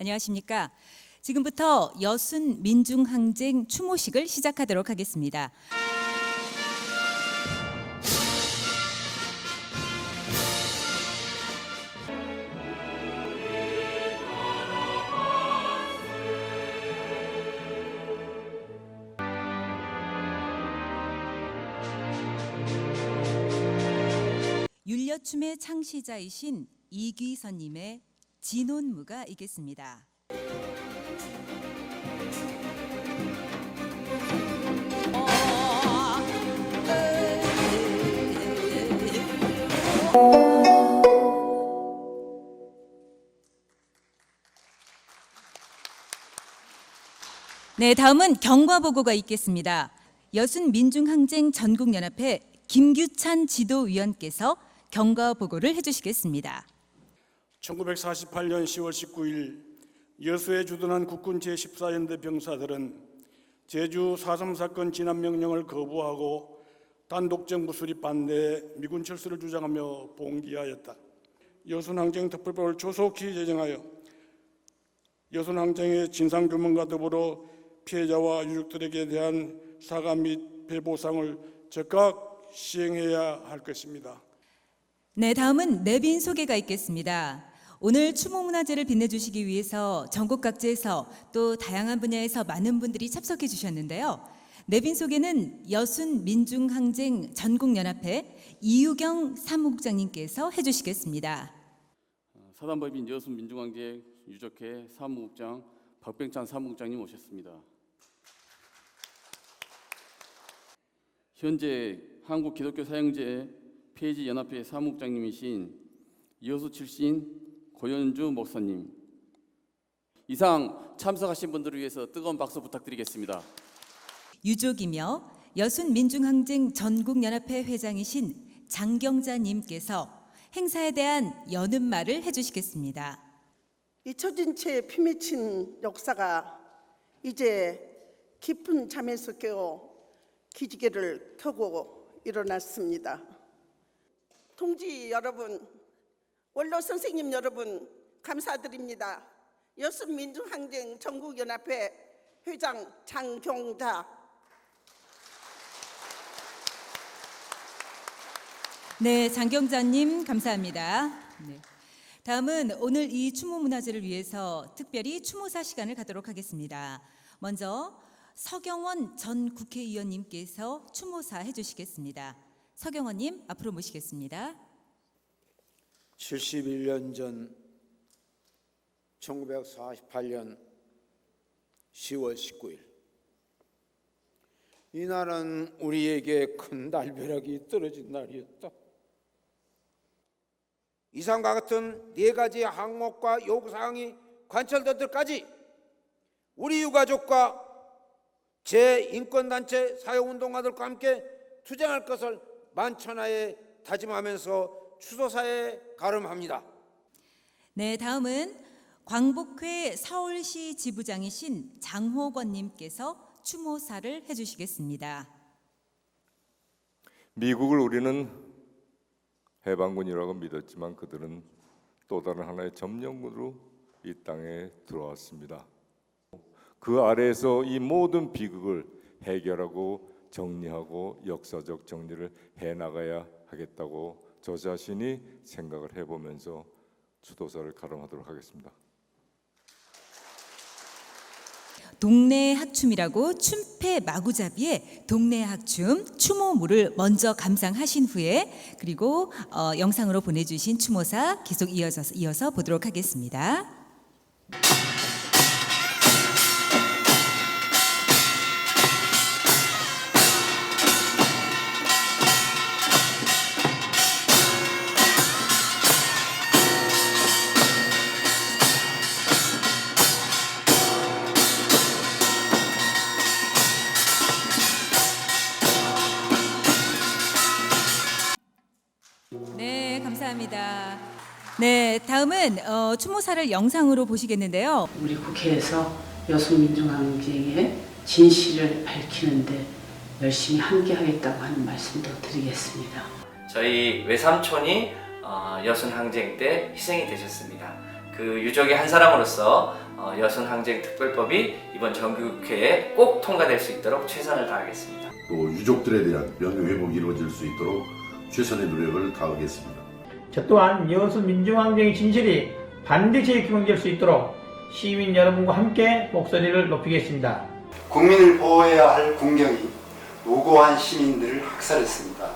안녕하십니까. 지금부터 여순 민중항쟁 추모식을 시작하도록 하겠습니다. 율려춤의 창시자이신 이귀선님의 진혼무가 있겠습니다. 네, 다음은 경과 보고가 있겠습니다. 여순 민중항쟁 전국연합회 김규찬 지도위원께서 경과 보고를 해주시겠습니다. 1948년 10월 19일 여수에 주둔한 국군 제14연대 병사들은 제주 4.3 사건 진압 명령을 거부하고 단독정부 수립 반대에 미군 철수를 주장하며 봉기하였다. 여순항쟁 특별법을 조속히 제정하여 여순항쟁의 진상규명과 더불어 피해자와 유족들에게 대한 사과 및 배보상을 즉각 시행해야 할 것입니다. 네, 다음은 내빈 소개가 있겠습니다. 오늘 추모 문화제를 빛내주시기 위해서 전국 각지에서 또 다양한 분야에서 많은 분들이 참석해 주셨는데요. 내빈 소개는 여순 민중항쟁 전국연합회 이유경 사무국장님께서 해주시겠습니다. 사단법인 여순 민중항쟁 유족회 사무국장 박병찬 사무국장님 오셨습니다. 현재 한국 기독교 사형제 폐지 연합회 사무국장님이신 여수 출신 고현주 목사님. 이상 참석하신 분들을 위해서 뜨거운 박수 부탁드리겠습니다. 유족이며 여순 민중항쟁 전국연합회 회장이신 장경자님께서 행사에 대한 여는 말을 해주시겠습니다. 잊혀진 채 피맺힌 역사가 이제 깊은 잠에서 깨어 기지개를 켜고 일어났습니다. 동지 여러분, 원로 선생님 여러분, 감사드립니다. 여순민중항쟁 전국연합회 회장 장경자 네, 장경자님 감사합니다. 네. 다음은 오늘 이 추모 문화제를 위해서 특별히 추모사 시간을 갖도록 하겠습니다. 먼저 서경원 전 국회의원님께서 추모사 해주시겠습니다. 서경원님 앞으로 모시겠습니다. 71년 전 1948년 10월 19일 이날은 우리에게 큰 날벼락이 떨어진 날이었다. 이상과 같은 네 가지 항목과 요구사항이 관철될 때까지 우리 유가족과 제-인권단체 사회운동가들과 함께 투쟁할 것을 만천하에 다짐하면서 추도사에 가름합니다. 네, 다음은 광복회 서울시 지부장이신 장호건님께서 추모사를 해주시겠습니다. 미국을 우리는 해방군이라고 믿었지만 그들은 또 다른 하나의 점령군으로 이 땅에 들어왔습니다. 그 아래에서 이 모든 비극을 해결하고 정리하고 역사적 정리를 해 나가야 하겠다고 저 자신이 생각을 해보면서 추도사를 가름하도록 하겠습니다. 동네 학춤이라고 춤패 마구잡이의 동네 학춤 추모무를 먼저 감상하신 후에 그리고 어, 영상으로 보내주신 추모사 계속 이어서 이어서 보도록 하겠습니다. 네, 감사합니다. 네, 다음은 어, 추모사를 영상으로 보시겠는데요. 우리 국회에서 여수민중항쟁의 진실을 밝히는데 열심히 함께하겠다고 하는 말씀도 드리겠습니다. 저희 외삼촌이 어, 여순 항쟁 때 희생이 되셨습니다. 그 유족의 한 사람으로서 어, 여순항쟁 특별법이 이번 정기국회에 꼭 통과될 수 있도록 최선을 다하겠습니다. 또 유족들에 대한 명예 회복이 이루어질 수 있도록 최선의 노력을 다하겠습니다. 저 또한 여수 민중항쟁의 진실이 반드시 규명될 수 있도록 시민 여러분과 함께 목소리를 높이겠습니다. 국민을 보호해야 할 군경이 무고한 시민들을 학살했습니다.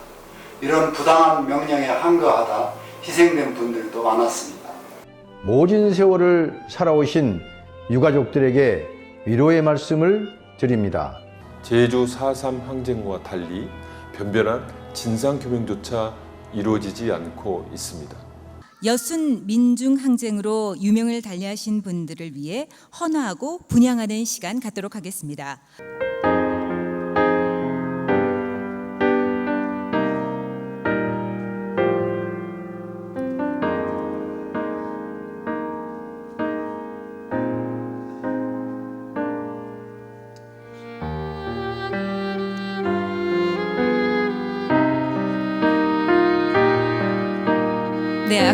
이런 부당한 명령에 항거하다 희생된 분들도 많았습니다. 모진 세월을 살아오신 유가족들에게 위로의 말씀을 드립니다. 제주 4.3 항쟁과 달리 변변한 진상 규명조차 이루어지지 않고 있습니다. 여순 민중 항쟁으로 유명을 달리하신 분들을 위해 헌화하고 분양하는 시간 갖도록 하겠습니다.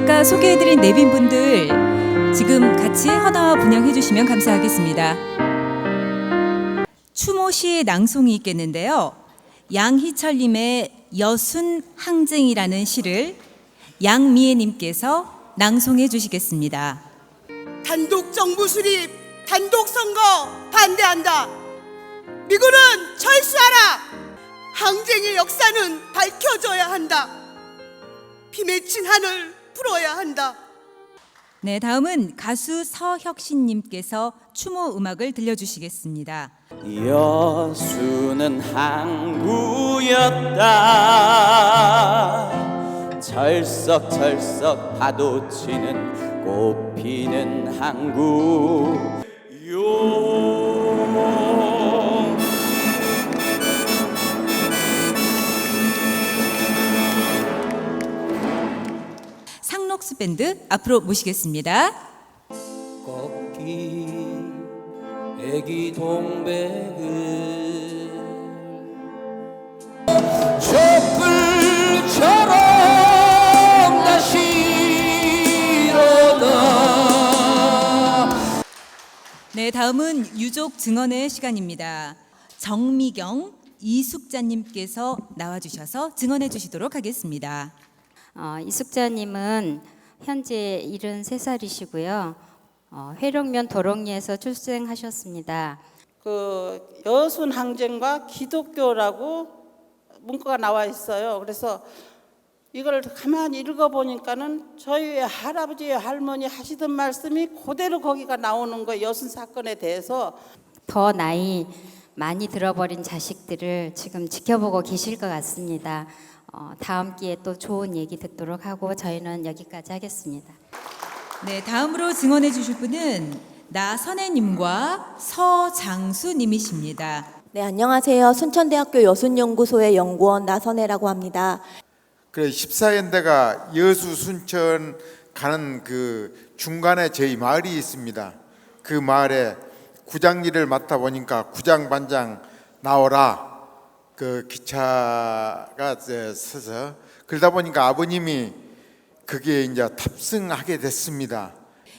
아까 소개해드린 내빈분들 지금 같이 헌화와 분양해 주시면 감사하겠습니다. 추모 시의 낭송이 있겠는데요. 양희철님의 여순 항쟁이라는 시를 양미애님께서 낭송해 주시겠습니다. 단독 정부 수립, 단독 선거 반대한다. 미군은 철수하라. 항쟁의 역사는 밝혀져야 한다. 피 맺힌 하늘 풀어야 한다. 네, 다음은 가수 서혁신 님께서 추모 음악을 들려주시겠습니다. 여수는 항구였다 철썩철썩 파도 치는 꽃피는 항구 용 상록수 밴드 앞으로 모시겠습니다. 꺾기 애기 동백을 촛불처럼 다시 일어나 네, 다음은 유족 증언의 시간입니다. 정미경, 이숙자님께서 나와주셔서 증언해 주시도록 하겠습니다. 어, 이숙자님은 현재 73살이시고요. 어, 회룡면 도롱리에서 출생하셨습니다. 그 여순 항쟁과 기독교라고 문구가 나와 있어요. 그래서 이걸 가만히 읽어보니까는 저희 할아버지 할머니 하시던 말씀이 그대로 거기가 나오는 거예요. 여순 사건에 대해서 더 나이 많이 들어버린 자식들을 지금 지켜보고 계실 것 같습니다. 어, 다음 기회에 또 좋은 얘기 듣도록 하고 저희는 여기까지 하겠습니다. 네, 다음으로 증언해 주실 분은 나선혜님과 서장수님이십니다. 네, 안녕하세요. 순천대학교 여순연구소의 연구원 나선혜라고 합니다. 그래 14연대가 여수 순천 가는 그 중간에 저희 마을이 있습니다. 그 마을에 구장 일을 맡아 보니까 구장 반장 나오라 그 기차가 이제 서서 그러다 보니까 아버님이 그게 이제 탑승하게 됐습니다.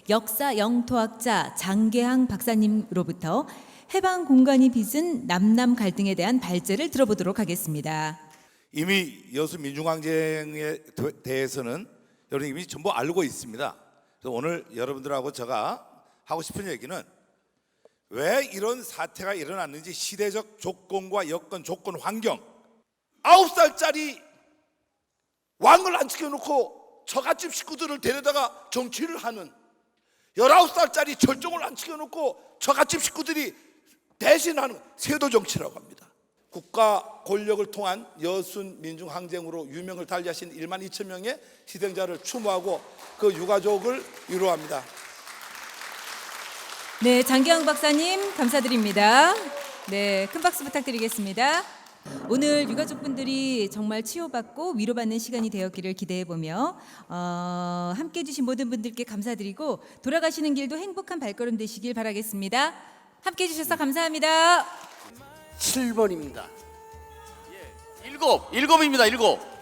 역사 영토학자 장계항 박사님으로부터 해방 공간이 빚은 남남 갈등에 대한 발제를 들어보도록 하겠습니다. 이미 여수 민중항쟁에 대해서는 여러분 이미 전부 알고 있습니다. 그래서 오늘 여러분들하고 제가 하고 싶은 얘기는 왜 이런 사태가 일어났는지 시대적 조건과 여건 조건 환경 아홉 살짜리 왕을 안 지켜놓고 처갓집 식구들을 데려다가 정치를 하는 열아홉 살짜리 절정을 안 지켜놓고 처갓집 식구들이 대신하는 세도 정치라고 합니다. 국가 권력을 통한 여순 민중 항쟁으로 유명을 달리하신 1만 2천 명의 희생자를 추모하고 그 유가족을 위로합니다. 네, 장기영 박사님 감사드립니다. 네, 큰 박수 부탁드리겠습니다. 오늘 유가족분들이 정말 치유받고 위로받는 시간이 되었기를 기대해 보며 어, 함께 해 주신 모든 분들께 감사드리고 돌아가시는 길도 행복한 발걸음 되시길 바라겠습니다. 함께 해 주셔서 감사합니다. 7번입니다. 일곱, 일곱입니다. 일곱.